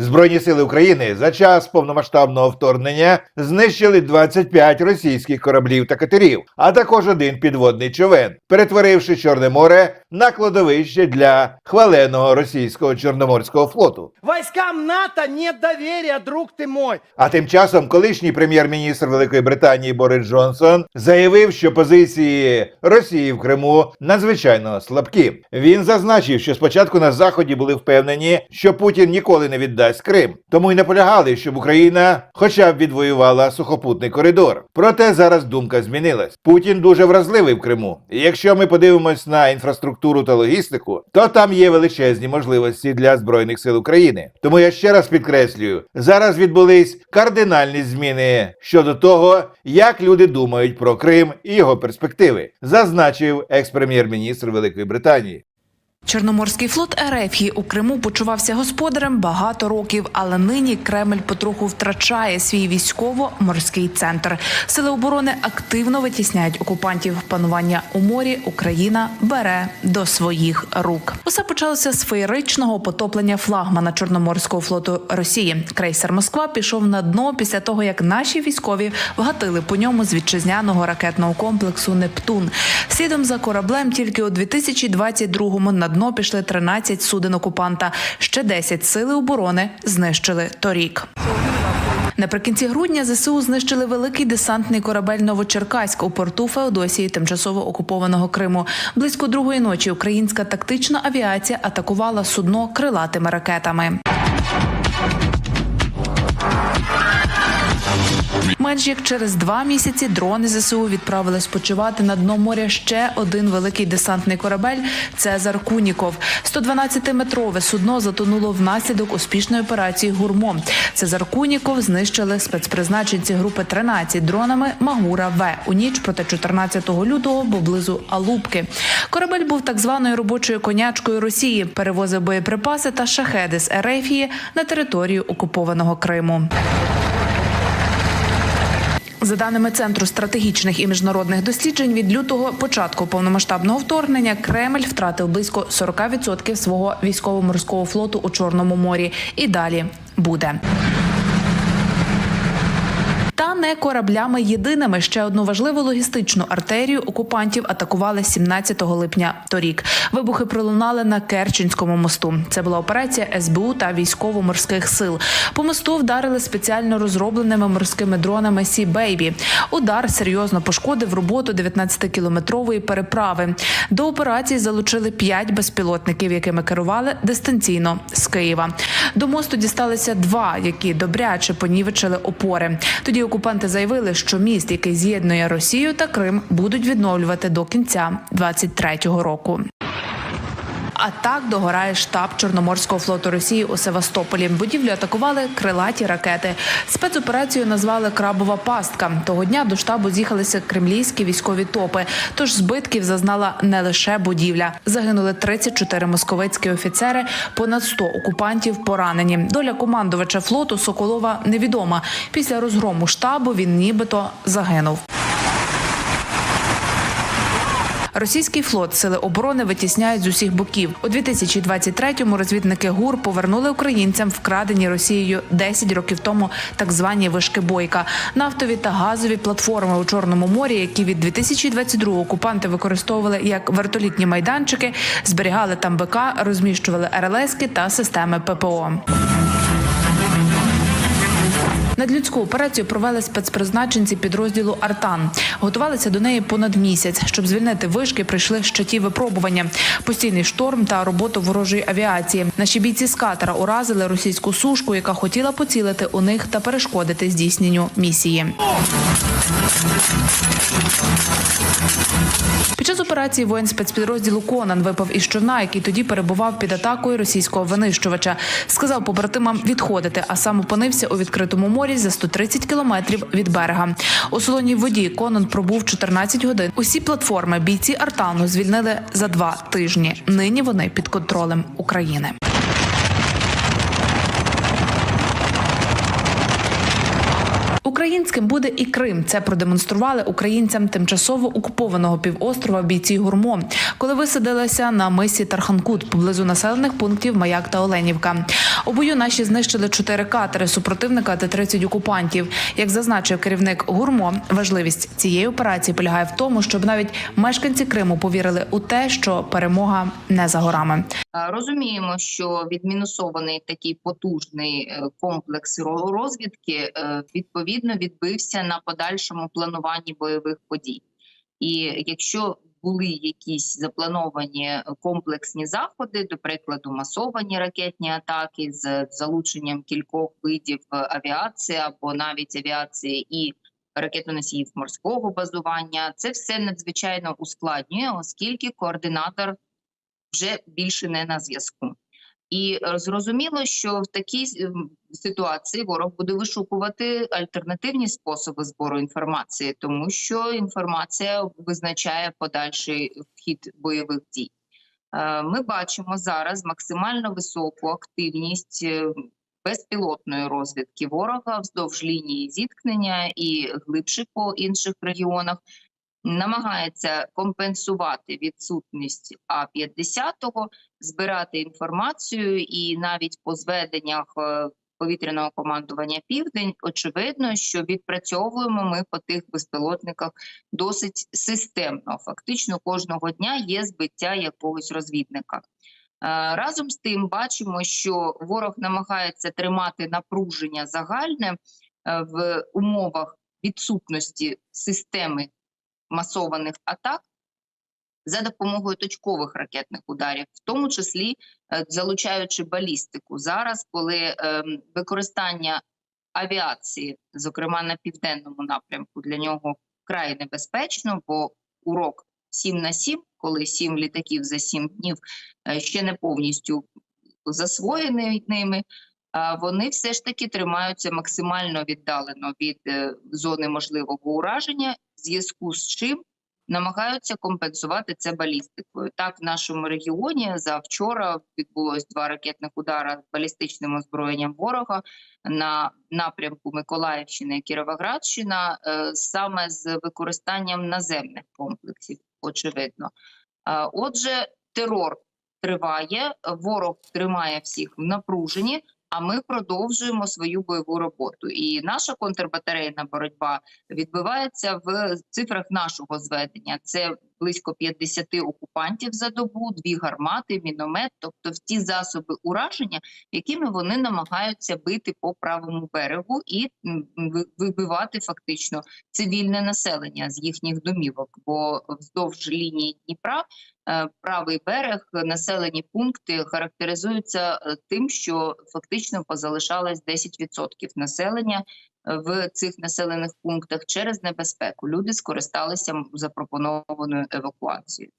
Збройні сили України за час повномасштабного вторгнення знищили 25 російських кораблів та катерів, а також один підводний човен, перетворивши Чорне море на кладовище для хваленого російського чорноморського флоту. Войскам НАТО нет доверия, друг ты мой. А тим часом колишній прем'єр-міністр Великої Британії Борис Джонсон заявив, що позиції Росії в Криму надзвичайно слабкі. Він зазначив, що спочатку на заході були впевнені, що Путін ніколи не віддасть Крим, тому й наполягали, щоб Україна хоча б відвоювала сухопутний коридор. Проте зараз думка змінилась. Путін дуже вразливий в Криму. І якщо ми подивимось на інфраструктуру та логістику, то там є величезні можливості для збройних сил України. Тому я ще раз підкреслюю: зараз відбулись кардинальні зміни щодо того, як люди думають про Крим і його перспективи, зазначив екс-прем'єр-міністр Великої Британії. Чорноморський флот РФ у Криму почувався господарем багато років, але нині Кремль потроху втрачає свій військово-морський центр. Сили оборони активно витісняють окупантів. Панування у морі Україна бере до своїх рук. Усе почалося з феєричного потоплення флагмана Чорноморського флоту Росії. Крейсер Москва пішов на дно після того, як наші військові вгатили по ньому з вітчизняного ракетного комплексу Нептун. Слідом за кораблем тільки у 2022-му на дно пішли 13 суден окупанта. Ще 10 сили оборони знищили торік. Наприкінці грудня ЗСУ знищили великий десантний корабель Новочеркаськ у порту Феодосії, тимчасово окупованого Криму. Близько другої ночі українська тактична авіація атакувала судно крилатими ракетами. Менш як через два місяці дрони ЗСУ відправили спочивати на дно моря ще один великий десантний корабель Цезар Куніков. 112-метрове судно затонуло внаслідок успішної операції Гурмо. Цезар Куніков знищили спецпризначенці групи 13 дронами Магура В у ніч проти 14 лютого поблизу Алубки. Корабель був так званою робочою конячкою Росії, перевозив боєприпаси та шахеди з Ерефії на територію окупованого Криму. За даними Центру стратегічних і міжнародних досліджень, від лютого початку повномасштабного вторгнення Кремль втратив близько 40% свого військово-морського флоту у Чорному морі. І далі буде. Не кораблями єдиними ще одну важливу логістичну артерію окупантів атакували 17 липня торік. Вибухи пролунали на Керченському мосту. Це була операція СБУ та військово-морських сил. По мосту вдарили спеціально розробленими морськими дронами Сі Бейбі. Удар серйозно пошкодив роботу 19-кілометрової переправи. До операції залучили 5 безпілотників, якими керували дистанційно з Києва. До мосту дісталися два, які добряче понівечили опори. Тоді окупанти заявили, що міст, який з'єднує Росію та Крим, будуть відновлювати до кінця 23-го року. А так догорає штаб Чорноморського флоту Росії у Севастополі. Будівлю атакували крилаті ракети. Спецоперацію назвали Крабова пастка. Того дня до штабу з'їхалися кремлівські військові топи. Тож збитків зазнала не лише будівля. Загинули 34 московицькі офіцери, понад 100 окупантів поранені. Доля командувача флоту Соколова невідома. Після розгрому штабу він нібито загинув. Російський флот сили оборони витісняють з усіх боків. У 2023-му розвідники ГУР повернули українцям вкрадені Росією 10 років тому так звані вишки бойка, нафтові та газові платформи у Чорному морі, які від 2022 окупанти використовували як вертолітні майданчики, зберігали там БК, розміщували РЛСки та системи ППО. Надлюдську операцію провели спецпризначенці підрозділу Артан. Готувалися до неї понад місяць. Щоб звільнити вишки, прийшли ще ті випробування: постійний шторм та роботу ворожої авіації. Наші бійці з катера уразили російську сушку, яка хотіла поцілити у них та перешкодити здійсненню місії. Під час операції воїн спецпідрозділу Конан випав із човна, який тоді перебував під атакою російського винищувача. Сказав побратимам відходити, а сам опинився у відкритому морі за 130 кілометрів від берега. У солоній воді Конан пробув 14 годин. Усі платформи бійці Артану звільнили за два тижні. Нині вони під контролем України. Українським буде і Крим. Це продемонстрували українцям тимчасово окупованого півострова бійці гурмо, коли висадилися на мисі Тарханкут поблизу населених пунктів Маяк та Оленівка. У бою наші знищили чотири катери супротивника та 30 окупантів. Як зазначив керівник гурмо, важливість цієї операції полягає в тому, щоб навіть мешканці Криму повірили у те, що перемога не за горами. Е, Розуміємо, що відмінусований такий потужний е, комплекс розвідки е, відповідно відбився на подальшому плануванні бойових подій. І якщо були якісь заплановані комплексні заходи, до прикладу, масовані ракетні атаки з залученням кількох видів авіації або навіть авіації і ракетоносіїв морського базування, це все надзвичайно ускладнює, оскільки координатор вже більше не на зв'язку. І е, зрозуміло, що в такій ситуації ворог буде вишукувати альтернативні способи збору інформації, тому що інформація визначає подальший хід бойових дій. Е, Ми бачимо зараз максимально високу активність е, безпілотної розвідки ворога вздовж лінії зіткнення і глибше по інших регіонах намагається компенсувати відсутність А-50, збирати інформацію, і навіть по зведеннях е, повітряного командування Південь очевидно, що відпрацьовуємо ми по тих безпілотниках досить системно. Фактично кожного дня є збиття якогось розвідника. Е, Разом з тим бачимо, що ворог намагається тримати напруження загальне е, в умовах відсутності системи масованих атак за допомогою точкових ракетних ударів, в тому числі е, залучаючи балістику. Зараз, коли ем, використання авіації, зокрема на південному напрямку, для нього вкрай небезпечно, бо урок 7 на 7, коли 7 літаків за 7 днів е, ще не повністю засвоєний ними. А Вони все ж таки тримаються максимально віддалено від е, зони можливого ураження, в зв'язку з чим намагаються компенсувати це балістикою. Так, в нашому регіоні за вчора відбулось два ракетних удара балістичним озброєнням ворога на напрямку Миколаївщина і Кіровоградщина, е, саме з використанням наземних комплексів. Очевидно, Е, отже, терор триває, ворог тримає всіх в напруженні. А ми продовжуємо свою бойову роботу. І наша контрбатарейна боротьба відбувається в цифрах нашого зведення. Це близько 50 окупантів за добу, дві гармати, міномет, тобто в ті засоби ураження, якими вони намагаються бити по правому берегу і вибивати фактично цивільне населення з їхніх домівок. Бо вздовж лінії Дніпра правий берег, населені пункти характеризуються е, тим, що фактично позалишалось 10% населення е, в цих населених пунктах через небезпеку. Люди скористалися запропонованою евакуацією.